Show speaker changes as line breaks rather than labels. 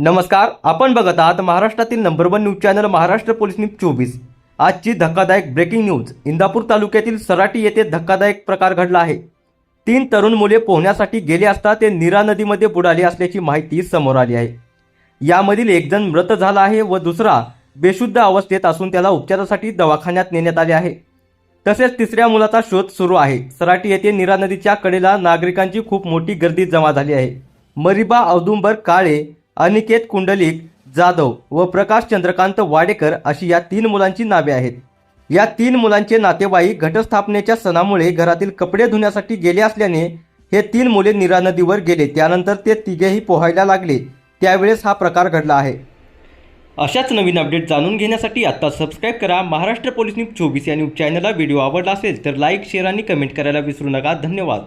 नमस्कार आपण बघत आहात महाराष्ट्रातील number one news channel Maharashtra police news चोवीस. आजची धक्कादायक ब्रेकिंग न्यूज इंदापूर तालुक्यातील सराटी येथे धक्कादायक प्रकार घडला आहे. तीन तरुण मुले पोहण्यासाठी गेले असता ते नीरा नदीमध्ये बुडाले असल्याची माहिती समोर आली आहे. यामधील एक जण मृत झाला आहे व दुसरा बेशुद्ध अवस्थेत असून त्याला उपचारासाठी दवाखान्यात नेण्यात आले आहे. तसेच तिसऱ्या मुलाचा शोध सुरू आहे. सराटी येथे नीरा नदीच्या कडेला नागरिकांची खूप मोठी गर्दी जमा झाली आहे. मरिबा औदुंबर काळे अनिकेत कुंडलिक जाधव व प्रकाश चंद्रकांत वाडेकर अशी या तीन मुलांची नावे आहेत. या तीन मुलांचे नातेवाईक घटस्थापनेच्या सणामुळे घरातील कपडे धुण्यासाठी गेले असल्याने हे तीन मुले नीरा नदीवर गेले. त्यानंतर ते तिघेही पोहायला लागले. त्यावेळेस हा प्रकार घडला आहे. अशाच नवीन अपडेट जाणून घेण्यासाठी आता सबस्क्राईब करा. महाराष्ट्र पोलीस न्यूज चोवीस या न्यूज चॅनलला व्हिडिओ आवडला असेल तर लाईक शेअर आणि कमेंट करायला विसरू नका. धन्यवाद.